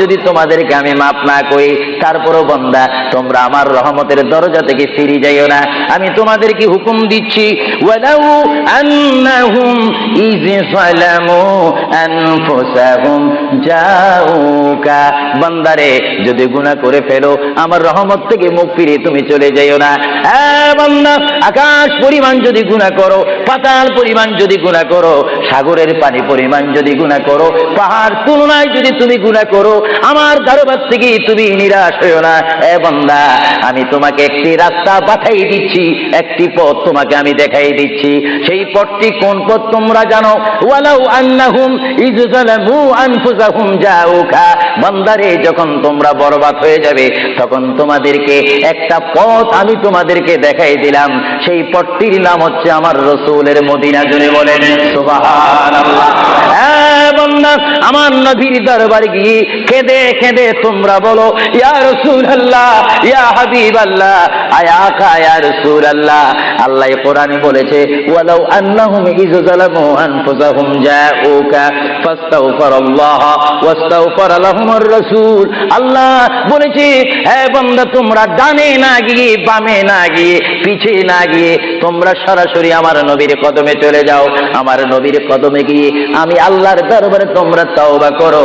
যদি তোমাদেরকে আমি মাফ না করি, তারপরও বন্দা, তোমরা আমার রহমতের দরজা থেকে ফিরে যাইও না। আমি তোমাদেরকে হুকুম দিচ্ছি বান্দারে, যদি গুনাহ করে ফেলো, আমার রহমত থেকে মুখ ফিরিয়ে তুমি চলে যাইও না। বান্দা, আকাশ পরিমাণ যদি গুনাহ করো, পাতাল পরিমাণ যদি গুনাহ করো, সাগরের পানি পরিমাণ যদি গুনাহ করো, পাহাড় তুলনায় যদি তুমি গুনাহ করো আমার দরবার থেকে তুমি নিরাশ হইও না। এ বান্দা, আমি তোমাকে একটি রাস্তা পাঠাই দিচ্ছি, একটি পথ তোমাকে আমি দেখাই দিচ্ছি। সেই পথটি কোন পথ তোমরা জানো? ওয়ালাউ আন্নাহুম ইজজালামু আনফুসাহুম জাউকা। বান্দারে, যখন তোমরা বরবাদ হয়ে যাবে, তখন তোমাদেরকে একটা পথ আমি তোমাদেরকে দেখাই দিলাম। সেই পথটির নাম হচ্ছে আমার রসুলের মদিনা জুড়ে বলেন। সুবহানাল্লাহ। আমার নবীর দরবারে গিয়ে কেঁদে কেঁদে তোমরা বলো আল্লাহ ইয়া হাবিব আল্লাহ আয়া ইয়া আল্লাহ আল্লাহ কোরআনে বলেছে, ওয়ালাউ আনফুসাহুম জাউকা, ফাস্তাগফিরুল্লাহ লাহুমুর রাসূল। আল্লাহ বলেছে, হে বান্দা, তোমরা ডানে না গিয়ে, বামে না গিয়ে, পিছে না গিয়ে, তোমরা সরাসরি আমার নবীর কদমে চলে যাও। আমার নবীর কদমে গিয়ে আমি আল্লাহর দরবারে তোমরা তওবা করো।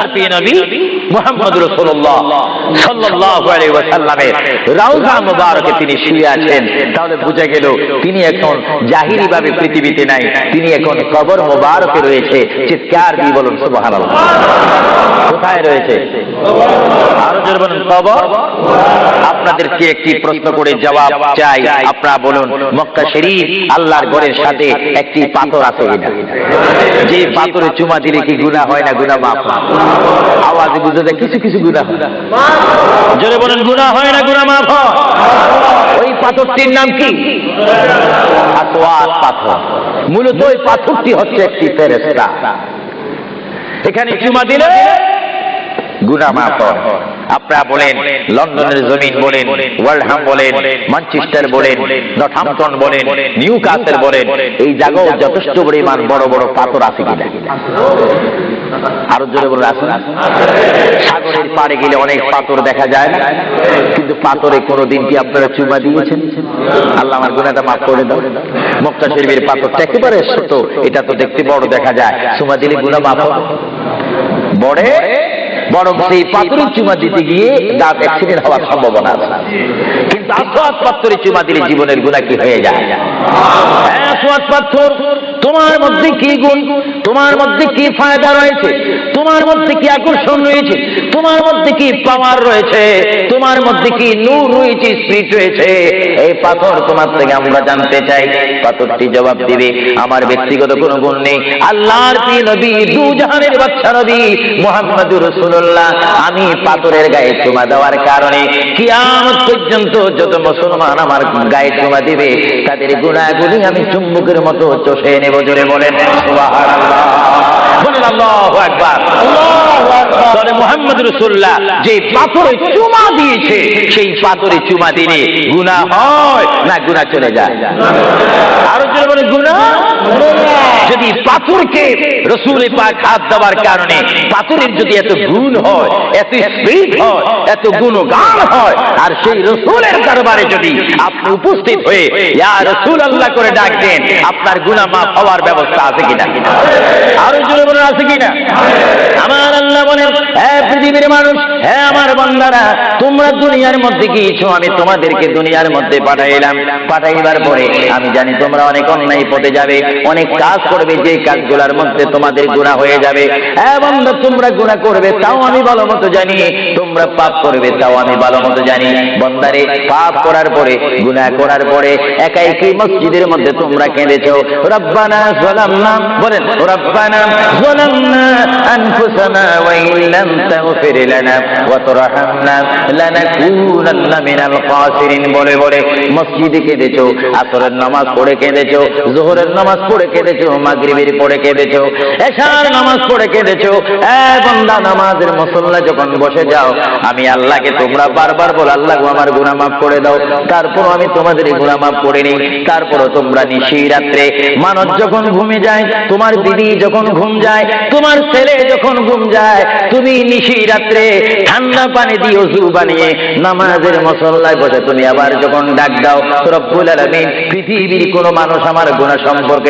আল্লাহ প্রিয় নবী মোহাম্মদ রসুল্লাহ সাল্লাল্লাহু আলাইহি ওয়াসাল্লামের রাউজা মুবারকে তিনি শুয়ে আছেন। তাহলে বুঝা গেল তিনি এখন জাহিরি ভাবে পৃথিবীতে নাই, তিনি এখন কবর মুবারকে রয়েছে। চিৎকার দিয়ে বলুন, সুবহানাল্লাহ। কোথায় রয়েছে? একটি প্রশ্ন করে জবাব চাই? আপনারা বলুন, মক্কা শরীফ আল্লাহর সাথে একটি পাথর আছে কিনা? যে পাথরে চুমা দিলে কি গুনাহ হয় না? মাফ আওয়াজে বুঝে যায় কিছু কিছু গুণা জোরে বলেন গুণা হয় না গুণা মাফ ওই পাথরটির নাম কি? পাথর। মূলত ওই পাথরটি হচ্ছে একটি ফেরেস্তা এখানে চুমা দিলে গুণা মাফ হয়। আপনারা বলেন, লন্ডনের জমিন বলেন ওয়ার্ল্ডহাম বলেন, ম্যানচেস্টার বলেন নর্থহ্যাম্পটন বলেন নিউ কাসেল বলেন, এই জায়গাও যথেষ্ট পরিমাণ বড় বড় পাথর আছে কিনা? আরও জোরে বলে আছে সাগরের পাড়ে গেলে অনেক পাথর দেখা যায় না? কিন্তু পাথরে কোনোদিন কি আপনারা চুমা দিয়েছেন? আল্লাহ আমার গুণাটা মাফ করে দাও। মক্কা শরীফের পাথরটা একেবারে ছোট, এটা তো দেখতে বড় দেখা যায়। চুমা দিলে গুণা মাফ বড়ে? বরং সেই পাথরের চুমা দিতে গিয়ে দাঁত অ্যাক্সিডেন্ট হওয়ার সম্ভাবনা আছে। কিন্তু আসোয়াদ পাথরে চুমা দিলে জীবনের গুণা কি হয়ে যায়? হ্যাঁ, আসওয়াদ পাথর তোমার মধ্যে কি গুণ? তোমার মধ্যে কি ফায়দা রয়েছে? তোমার মধ্যে কি আকর্ষণ রয়েছে? তোমার মধ্যে কি পাওয়ার রয়েছে? তোমার মধ্যে কি নূর রয়েছে স্পিরিট রয়েছে? এই পাথর তোমার থেকে আমরা জানতে চাই। পাথরটি জবাব দিবে, আমার ব্যক্তিগত কোনো গুণ নেই। আল্লাহর প্রিয় নবী? দু জাহানের বাচ্চা নবী মোহাম্মদুর রাসূলুল্লাহ। আমি পাথরের গায়ে চুমা দেওয়ার কারণে কিয়ামত পর্যন্ত যত মুসলমান আমার গায়ে চুমা দিবে, তাদের গুণাগুলি আমি চুম্বকের মতো চষে নেব, জোরে বলেন বলেন, আল্লাহু আকবার। তাহলে রাসূলুল্লাহ যে পাথরে চুমা দিয়েছে, সেই পাথরে চুমা দিলে গুণা হয় না গুণা চলে যায়। আরও চলে বলে গুনাহ? যদি পাথরকে রসুল পাক হাত দেওয়ার কারণে পাথরের যদি এত গুণ হয়, এত স্পিরিট হয়, এত গুণগান হয়, আর সেই রসুলের দরবারে যদি আপনি উপস্থিত হয়ে, ইয়া রসুল আল্লাহ করে ডাক দেন, আপনার গুনাহ মাফ হওয়ার ব্যবস্থা আছে কিনা? আরও জোরে বলেন, আছে কিনা? আমার আল্লাহ বলেন হ্যাঁ পৃথিবীর মানুষ হ্যাঁ আমার বন্দারা, তোমরা দুনিয়ার মধ্যে গিয়েছো, আমি তোমাদেরকে দুনিয়ার মধ্যে পাঠাইলাম। পাঠাইবার পরে, আমি জানি তোমরা অনেক অন্যায় পথে যাবে। অনেক কাজ করবে যে কাজগুলোর মধ্যে তোমাদের গুণা হয়ে যাবে। হ্যাঁ বন্ধু, তোমরা গুণা করবে, তাও আমি ভালো মতো জানি। তোমরা পাপ করবে, তাও আমি ভালো মতো জানি। বন্দারে, পাপ করার পরে গুণা করার পরে একা একই মসজিদের মধ্যে তোমরা কেঁদেছো? রব্বানা যালামনা, বলেন, রব্বানা যালামনা আনফুসানা ওয়া তাগফির লানা ওয়া তারহামনা লানাকুনান্না মিনাল খাসিরিন। বলে বলে, মসজিদে কেঁদেছো, আসরের নামাজ পড়ে কেঁদেছ, জোহরের নামাজ পড়ে কেঁদেছো, মাগরিবের পড়ে কেঁদেছো, এশার নামাজ পড়ে কেঁদেছো, এ বান্দা নামাজের মুসল্লা যখন বসে যাও, আমি আল্লাহকে তোমরা বারবার বল, আল্লাহ আমার গুনাহ মাফ করে দাও। তারপর আমি তোমাদের গুনাহ মাফ করে নিই তারপরও তোমরা নিশি রাত্রে মানব যখন ঘুমে যায়, তোমার দিদি যখন ঘুম যায়, তোমার ছেলে যখন ঘুম যায়, তুমি নিশি রাত্রে ঠান্ডা পানি দিয়ে ওযু বানিয়ে নামাজের মুসল্লায় বসে তুমি আবার যখন ডাক দাও, রব্বুল আলামিন, পৃথিবীর কোন মানুষ আমার গুনাহ সম্পর্কে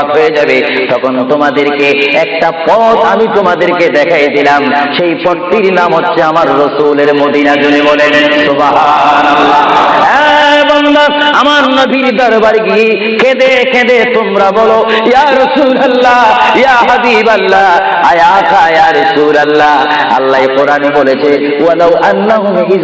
হয়ে যাবে। তখন তোমাদেরকে একটা পথ আমি তোমাদেরকে দেখাই দিলাম। সেই পথটির নাম হচ্ছে আমার রসুলের মদিনা জুড়ে বলেন হ্যাঁ, আমার নবীর দরবার গিয়ে কেঁদে কেঁদে তোমরা বলো ইয়া রাসূলুল্লাহ ইয়া হাবিবাল্লাহ। আয়া খা ইয়া রাসূলুল্লাহ। আল্লাহ কোরআনে বলেছে ওয়ালাউ আন্নাহুম ইয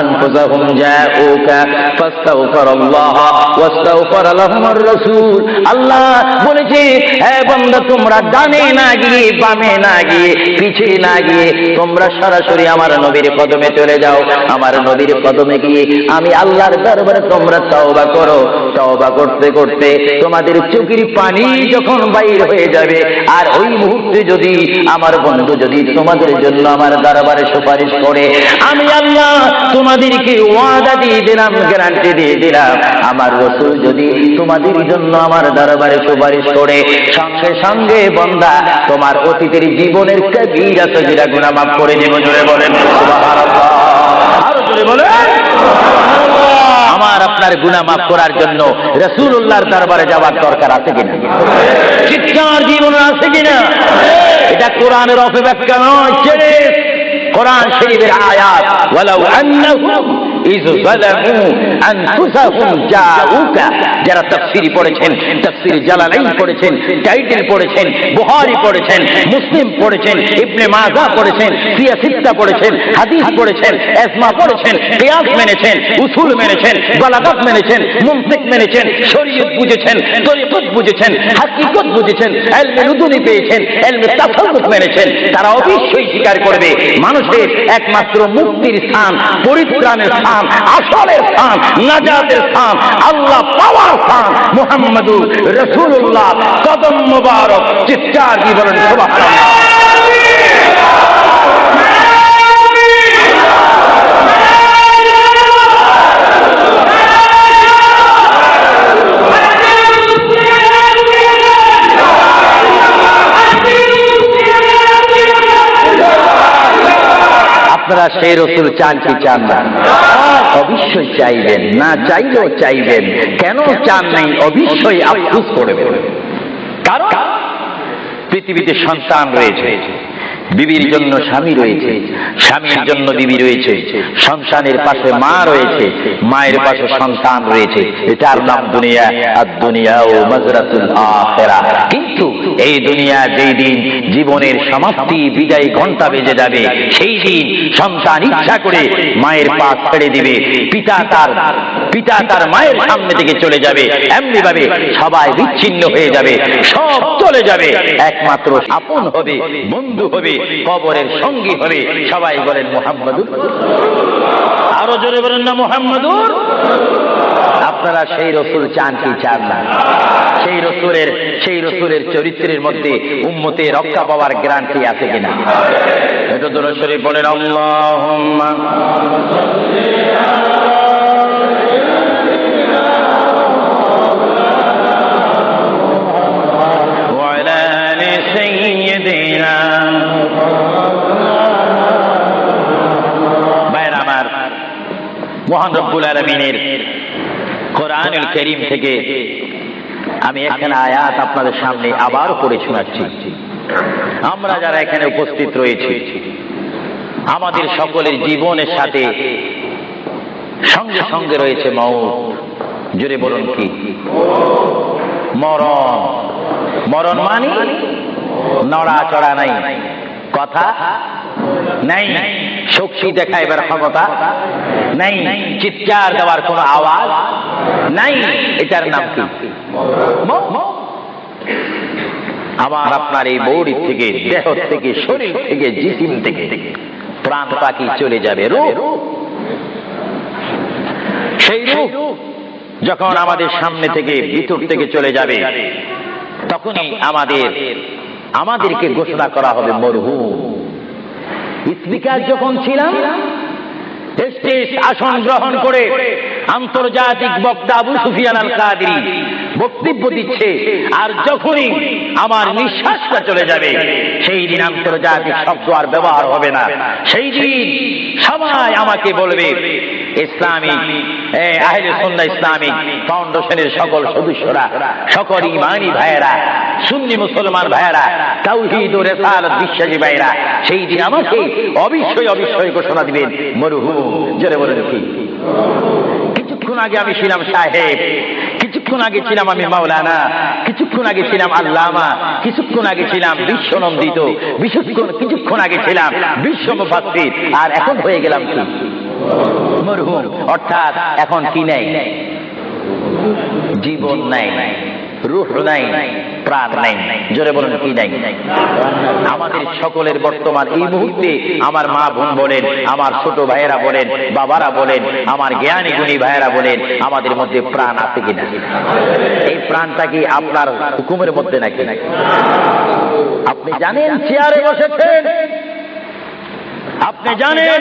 আনফুসাহুম জাউকা ফাস্তাগফিরুল্লাহ ওয়াস্তাগফার লাহুমুর রাসূল। আল্লাহ বলেছে হে বন্ধু, তোমরা ডানে না গিয়ে বামে না গিয়ে পিছে না গিয়ে তোমরা সরাসরি আমার নবীর কদমে চলে যাও। আমার নবীর কদমে গিয়ে আমি আল্লাহর দরবারে তোমরা তওবা করো। তওবা করতে করতে তোমাদের চোখের পানি যখন বাইর হয়ে যাবে, আর ওই মুহূর্তে যদি আমার বন্ধু যদি তোমাদের জন্য আমার দরবারে সুপারিশ করে, আমি আল্লাহ তোমাদেরকে ওয়াদা দিয়ে দিলাম, গ্যারান্টি দিয়ে দিলাম আমার রসুল যদি তোমাদের জন্য আমার দরবারে সুপারিশ করে, সঙ্গে সঙ্গে বন্দা, তোমার অতীতের জীবনের কবিরা সজিরা গুণা মাফ করে দেব, জোরে বলেন। আরও জোরে বলেন আপনার গুণা মাফ করার জন্য রসুল্লাহর দরবারে যাওয়ার দরকার আছে কিনা? শিক্ষার জীবন আছে কিনা? এটা কোরআনের অপব্যাখ্যা নয় কোরআন শরীফের আয়াত যারা তাফসীর পড়েছেন, তাফসীর জালালাইন পড়েছেন, টাইটেল পড়েছেন, বুখারী পড়েছেন, মুসলিম পড়েছেন, ইবনে মাজাহ পড়েছেন, সিয়া সিত্তা পড়েছেন, হাদিস পড়েছেন ইসমা পড়েছেন, কিয়াস মেনেছেন, উসুল মেনেছেন, বালাগাত মেনেছেন মুনতিক মেনেছেন, শরীয়ত বুঝেছেন, তরিকত বুঝেছেন, হাকিকত বুঝেছেন ইলমে লুদুনি পেয়েছেন ইলমে তাসাউফ মেনেছেন। তারা অবশ্যই স্বীকার করবে মানুষের একমাত্র মুক্তির স্থান, পরিত্রাণের স্থান। আসলের স্থান, নাজাতের স্থান, আল্লাহ পাওয়ার স্থান, মুহাম্মদুর রাসূলুল্লাহ। কদম মুবারক, চিৎকার সুবহানাল্লাহ। আপনারা সেই রসুল চান কি চান না? অবশ্যই চাইবেন, না চাইলেও চাইবেন। কেন চান নাই, অবশ্যই আফসোস করবেন। কারণ পৃথিবীতে সন্তান রয়েছে। বিবির জন্য স্বামী রয়েছে স্বামীর জন্য বিবি রয়েছে সন্তানের পাশে মা রয়েছে মায়ের পাশে সন্তান রয়েছে এটার নাম দুনিয়া আর দুনিয়া ও মজরাতুল আখেরা। কিন্তু এই দুনিয়া যেই দিন জীবনের সমাপ্তি বিদায় ঘণ্টা বেজে যাবে সেই দিন সন্তান ইচ্ছা করে মায়ের পা ছেড়ে দিবে পিতা তার পিতা তার মায়ের সামনে থেকে চলে যাবে এমনি ভাবে সবাই বিচ্ছিন্ন হয়ে যাবে সব চলে যাবে একমাত্র আপন হবে বন্ধু হবে কবরের সঙ্গী হবে সবাই বলেন মোহাম্মদুর আরো জোরে বলেন না মোহাম্মদুর আপনারা সেই রসুল চান কি চান না সেই রসুলের সেই রসুলের চরিত্রের মধ্যে উম্মতে রক্ষা পাওয়ার গ্যারান্টি আছে কিনা এটা দূর শরীফ বলেন আল্লাহুম্মা وعلى آل سيدنا মহান রব্বুল আলমিনের কোরআনুল করিম থেকে আমি এখানে আয়াত আপনাদের সামনে আবার পড়ে শোনাচ্ছি। আমরা যারা এখানে উপস্থিত রয়েছি, আমাদের সকলের জীবনের সাথে সঙ্গে সঙ্গে রয়েছে মৌত জুড়ে বলুন কি? মরণ। মরণ মানি নড়াচড়া নাই। কথা নাই। শক্তি দেখাইবার ক্ষমতা? নাই। চিৎকার দেওয়ার কোনো আওয়াজ? নাই। এটার নাম কি? আমার আপনার এই বৌড়ি থেকে দেহ থেকে শরীর থেকে জিসিম থেকে প্রাণ পাখি চলে যাবে রূপ। সেই রূপ যখন আমাদের সামনে থেকে ভিতর থেকে চলে যাবে তখনই আমাদের আমাদেরকে ঘোষণা করা হবে মরহুম। স্পিকার যখন ছিলাম আসন গ্রহণ করে আন্তর্জাতিক বক্তা আবু সুফিয়ান আল কাদরি বক্তব্য দিচ্ছে, আর যখনই আমার নিঃশ্বাসটা চলে যাবে, সেই দিন আন্তর্জাতিক শব্দ আর ব্যবহার হবে না। সেই দিন সবাই আমাকে বলবে, ইসলামিক আহলে সন্ধ্যা ইসলামিক ফাউন্ডেশনের সকল সদস্যরা, সকল ইমানি ভাইয়েরা, সুন্নি মুসলমান ভাইয়েরা, তাওহীদ ও রেসালত বিশ্বাসী ভাইয়েরা, সেই দিন আমাকে অবশ্যই অবশ্যই ঘোষণা দিবেন, মরহুম। জোরে বলেন, কি? কিছুক্ষণ আগে আমি ছিলাম সাহেব, কিছুক্ষণ আগে ছিলাম আমি মাওলানা, কিছুক্ষণ আগে ছিলাম আল্লামা, কিছুক্ষণ আগে ছিলাম বিশ্বনন্দিত বিশুক্ষণ কিছুক্ষণ আগে ছিলাম বিশ্ব মুফাসসির। আর এখন হয়ে গেলাম কি? মরহুম, অর্থাৎ এখন কি নেই? জীবন নাই, রূহ নাই প্রাণ নাই। জোরে বলুন, কি নাই? আমাদের সকলের বর্তমান এই মুহূর্তে আমার মা বোন বলেন আমার ছোট ভাইয়েরা বলেন বাবারা বলেন আমার জ্ঞানী গুণী ভাইয়েরা বলেন আমাদের মধ্যে প্রাণ আছে কিনা? এই প্রাণটা কি আপনার হুকুমের মধ্যে নাকি? আপনি জানেন চেয়ারে বসেছেন। আপনি জানেন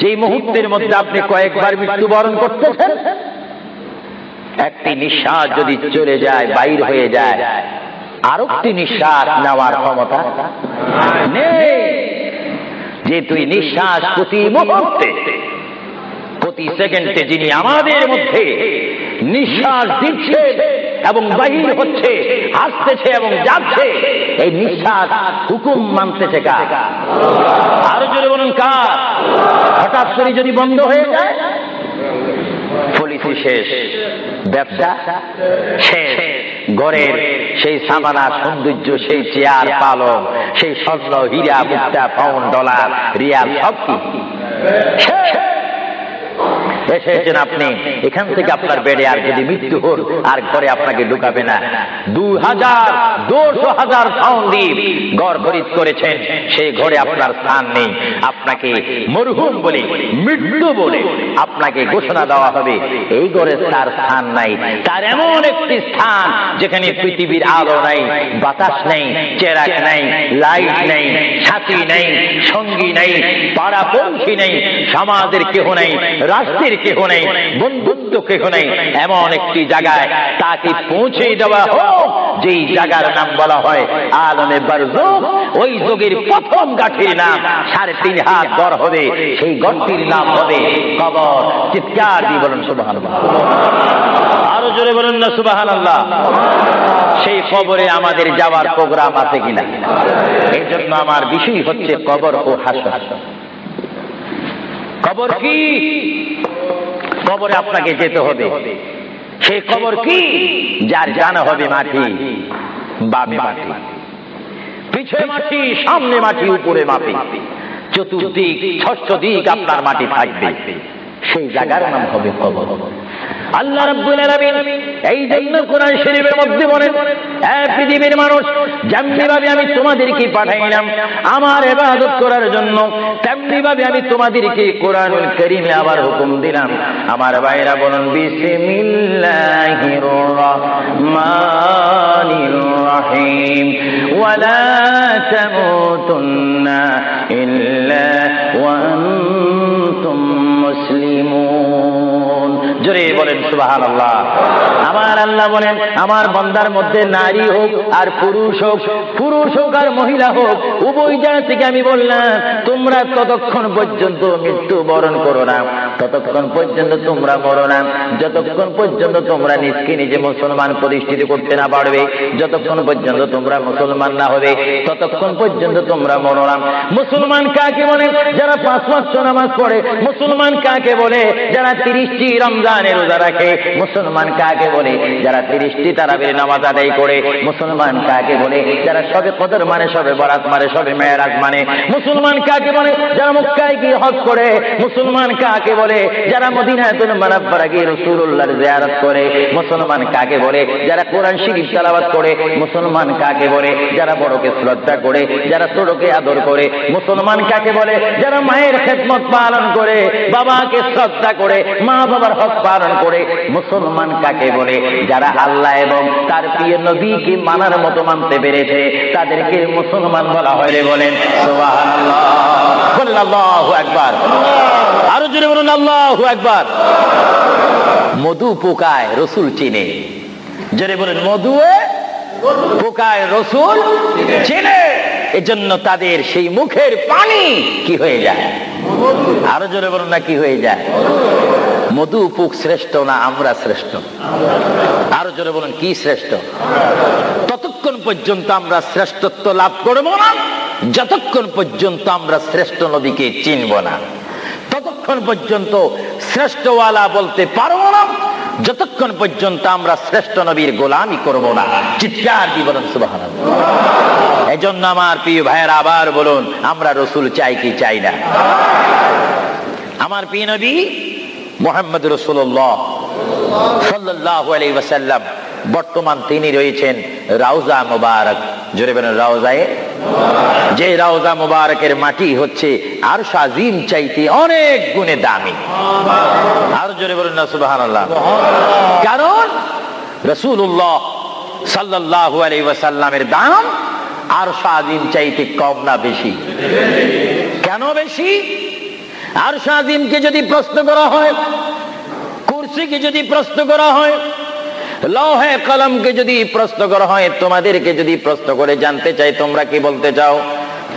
যে মুহূর্তের মধ্যে আপনি কয়েকবার মৃত্যুবরণ করতেছেন একটি নিঃশ্বাস যদি চলে যায় বাইর হয়ে যায় আর একটি নিঃশ্বাস নেওয়ার ক্ষমতা নেই। যে তুই নিঃশ্বাস প্রতি মুহূর্তে প্রতি সেকেন্ডে যিনি আমাদের মধ্যে নিঃশ্বাস দিচ্ছে এবং বাহির হচ্ছে আসতেছে এবং যাচ্ছে এই নিঃশ্বাস হুকুম মানতেছে কার? আরও জোরে বলুন কার? হঠাৎ করে যদি বন্ধ হয়ে যায় পলিসি শেষ। ব্যবসা শেষ ঘরের সেই সামানা সৌন্দর্য, সেই চেয়ার পালন সেই স্বর্ণ, হীরা, মুক্তা পাউন্ড ডলার, রিয়াল, সব কি। এসেছেন আপনি এখান থেকে আপনার বেডে আর যদি মৃত্যু হল আর ঘরে আপনাকে ঢুকাবে না। দু হাজার দুশো হাজার দিয়ে ঘর খরিদ করেছেন। সেই ঘরে আপনার স্থান নেই। আপনাকে মরহুম বলে, মৃত্যু বলে আপনাকে ঘোষণা দেওয়া হবে। এই ঘরে তার স্থান নাই। তার এমন একটি স্থান যেখানে পৃথিবীর আলো নাই, বাতাস নেই, চেরাক নাই, লাইট নেই সাথী নেই, সঙ্গী নেই পাড়া পৌঁছি নেই, সমাজের কেহ নেই, রাষ্ট্রের কেহ নেই, বন্ধুত্ব কেহ নেই। এমন একটি জায়গায় তাকে পৌঁছে দেওয়া হোক, যেই জায়গার নাম বলা হয় আলমে ওই যুগের প্রথম গাঠির নাম সাড়ে তিন হাত দর হবে, সেই গণটির নাম হবে কবর। বলুন আরও জোরে বলুন না সেই কবরে আমাদের যাওয়ার প্রোগ্রাম আছে কিনা? এই জন্য আমার বিষয় হচ্ছে কবর ও হাসর। কবর কি? কবরে আপনাকে যেতে হবে। সে কবর কি? যার জানা হবে মাটি। বামে মাটি। পিছনে মাটি। সামনে মাটি উপরে মাটি। চতুর্দিক ষষ্ঠ দিক আপনার মাটি থাকবে। সেই জায়গার নাম হবে কবর। আল্লাহ রাব্বুল আলামিন এই জন্য কোরআন শরীফের মধ্যে বলেন, এ পৃথিবীর মানুষ যেমনি ভাবে আমি তোমাদেরকে পাঠাইলাম, আমার ইবাদত করার জন্য তেমনি ভাবে আমি তোমাদেরকে কোরআনুল কারীমে আবার হুকুম দিলাম। আমার ভাইরা বলুন, বিসমিল্লাহির রহমানির রহিম। ওয়ালা তামুতুন্না ইল্লা ওয়া জোরে বলেন সুবাহান আল্লাহ আমার আল্লাহ বলেন, আমার বন্দার মধ্যে নারী হোক আর পুরুষ হোক পুরুষ হোক আর মহিলা হোক, উভয় থেকে আমি বললাম, তোমরা ততক্ষণ পর্যন্ত মৃত্যু বরণ করো না। ততক্ষণ পর্যন্ত তোমরা মরো না। যতক্ষণ পর্যন্ত তোমরা নিজকে নিজে মুসলমান প্রতিষ্ঠিত করতে না পারবে, যতক্ষণ পর্যন্ত তোমরা মুসলমান না হবে, ততক্ষণ পর্যন্ত তোমরা মরো না। মুসলমান কাকে বলে? যারা পাঁচ মাস নামাজ পড়ে, মুসলমান কাকে বলে? যারা তিরিশটি রমজানের রোজা রাখে, মুসলমান কাকে বলে? যারা তিরিশটি তারাবির নামাজ আদায় করে, মুসলমান কাকে বলে? যারা সবে কদর মানে সবে বরাত মানে সবে মেয়েরাজ মানে মুসলমান কাকে বলে? যারা মক্কায় গিয়ে হজ করে, মুসলমান কাকে বলে? যারা মদিনাতুল মানাব্বারা গিয়ে রাসূলুল্লাহর জিয়ারত করে, মুসলমান কাকে বলে? যারা কোরআন শরীফ তেলাওয়াত করে, মুসলমান কাকে বলে? যারা বড়কে শ্রদ্ধা করে, যারা ছোটকে আদর করে, মুসলমান কাকে বলে? যারা মায়ের খেদমত পালন করে, বাবাকে শ্রদ্ধা করে মা বাবার হক পালন করে মুসলমান কাকে বলে? যারা আল্লাহ এবং তার প্রিয় নবীকে মানার মতো মানতে পেরেছে, তাদেরকে মুসলমান বলা হয় বলেন আকবার। আরও জোরে বলুন, আল্লাহু আকবার। মধু পোকায় রসুল চিনে। জোরে বলেন মধু পোকায় রসুল চিনে। এজন্য তাদের সেই মুখের পানি কি হয়ে যায়? আরও জোরে বলুন না, কি হয়ে যায়? মধু পুক শ্রেষ্ঠ না আমরা শ্রেষ্ঠ? আরও জোরে বলুন, কি শ্রেষ্ঠ? ততক্ষণ পর্যন্ত আমরা শ্রেষ্ঠত্ব লাভ করব না, যতক্ষণ পর্যন্ত আমরা শ্রেষ্ঠ নদীকে চিনব না, ততক্ষণ পর্যন্ত শ্রেষ্ঠওয়ালা বলতে পারব না, যতক্ষণ পর্যন্ত আমরা শ্রেষ্ঠ নবীর গোলামি করব না। চিৎকার দিয়ে বলুন সুবাহান এজন্য আমার প্রিয় ভাইয়ের, আবার বলুন, আমরা রসুল চাই কি চাই না? আমার প্রিয় নবী মোহাম্মদ রসুল্লাহ সাল্লাহ ওয়াসাল্লাম। বর্তমান তিনি রয়েছেন রাউজা মুবারক। জোরে বলেন রাউজায়ে। যে রাউজা মুবারকের মাটি হচ্ছে আর সাজিম চাইতে অনেক গুণে দামি। আর জোরে বলেন না সুবাহান কারণ রসুল্লাহ সাল্লাহ আলাই ওয়াসাল্লামের দাম আর সাজিম চাইতে কম না বেশি। কেন বেশি? আর সাজিমকে যদি প্রশ্ন করা হয়, কুরসিকে যদি প্রশ্ন করা হয়, লৌহে কলমকে যদি প্রশ্ন করা হয়, তোমাদেরকে যদি প্রশ্ন করে জানতে চাই, তোমরা কি বলতে চাও?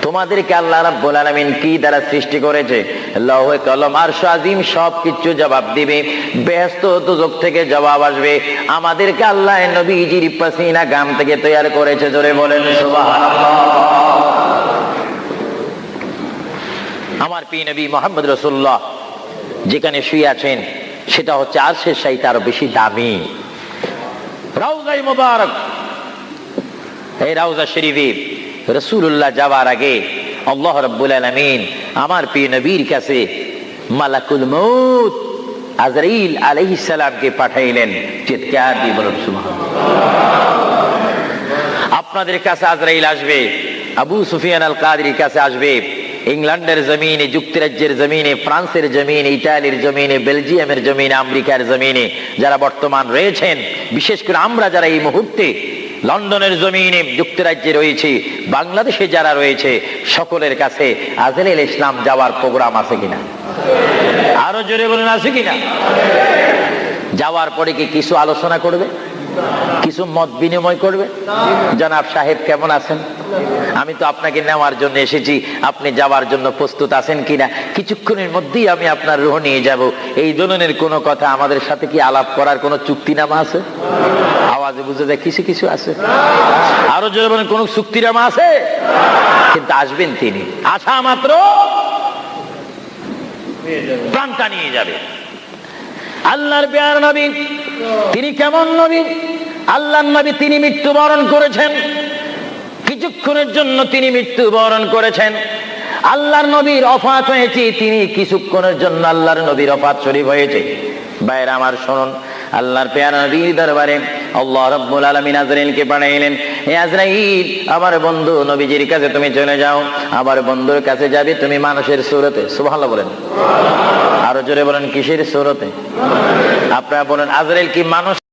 তোমাদেরকে আল্লাহ রাব্বুল আলামিন কি দ্বারা সৃষ্টি করেছে? লৌহে কলম আর সাজিম সব কিছু জবাব দিবে, ব্যস্ত দুজক থেকে জবাব আসবে। আমাদেরকে আল্লাহ নবীজির পাসিনা গাম থেকে তৈরি করেছে, জোরে বলেন আমার পি নবী মোহাম্মদ রসুল্লাহ যেখানে শুয়ে আছেন, সেটা হচ্ছে আর সে সাইতে আরও বেশি দামি। রাউজাই মোবারক। এই রাউজা শরীফে রসুল্লাহ যাওয়ার আগে আল্লাহ রব্বুল আলমিন আমার প্রিয় নবীর কাছে মালাকুল মৌত আজরাইল আলাইহিস সালামকে পাঠাইলেন। চিৎকার দিয়ে বলুন আপনাদের কাছে আজরাইল আসবে, আবু সুফিয়ান আল কাদির কাছে আসবে। ইংল্যান্ডের জমিনে, যুক্তরাজ্যের জমিনে, ফ্রান্সের জমিনে ইটালির জমিনে, বেলজিয়ামের জমিনে, আমেরিকার জমিনে যারা বর্তমান রয়েছেন, বিশেষ করে আমরা যারা এই মুহূর্তে লন্ডনের জমিনে যুক্তরাজ্যে রয়েছে, বাংলাদেশে যারা রয়েছে, সকলের কাছে আজরাইল ইসলাম যাওয়ার প্রোগ্রাম আছে কিনা? আরও জোরে বলুন, আছে কিনা? যাওয়ার পরে কি কিছু আলোচনা করবে? কিছু মত বিনিময় করবে? জনাব সাহেব কেমন আছেন? আমি তো আপনাকে নেওয়ার জন্য এসেছি। আপনি যাওয়ার জন্য প্রস্তুত আছেন কিনা? কিছুক্ষণের মধ্যেই আমি আপনার রুহ নিয়ে যাব। এই ধরনের কোনো কথা আমাদের সাথে কি আলাপ করার কোনো চুক্তিনামা আছে? আওয়াজে বুঝে যায় কিছু কিছু আছে। আরও জোরে বলেন, কোন চুক্তিনামা আছে? কিন্তু আসবেন তিনি। আসা মাত্র প্রাণটা নিয়ে যাবে। আল্লাহর পেয়ার নবী, তিনি কেমন নবী? আল্লাহর নবী তিনি মৃত্যুবরণ করেছেন। কিছুক্ষণের জন্য তিনি মৃত্যুবরণ করেছেন। আল্লাহর নবীর অফাত হয়েছে, তিনি কিছুক্ষণের জন্য আল্লাহর নবীর অফাত শরীফ হয়েছে। বাইরে আমার শুনুন, আল্লাহর পেয়ার নবীর দরবারে আল্লাহ রব্বুল আলামিন আজরাইলকে পাঠাইলেন হে আজরাইল, আমার বন্ধু নবীজির কাছে তুমি চলে যাও, আমার বন্ধুর কাছে যাবে তুমি মানুষের সুরতে। সুবহানাল্লাহ বলেন। আরও জোরে বলেন, কিসের সুরতে? আপনারা বলেন, আজরাইল কি মানুষ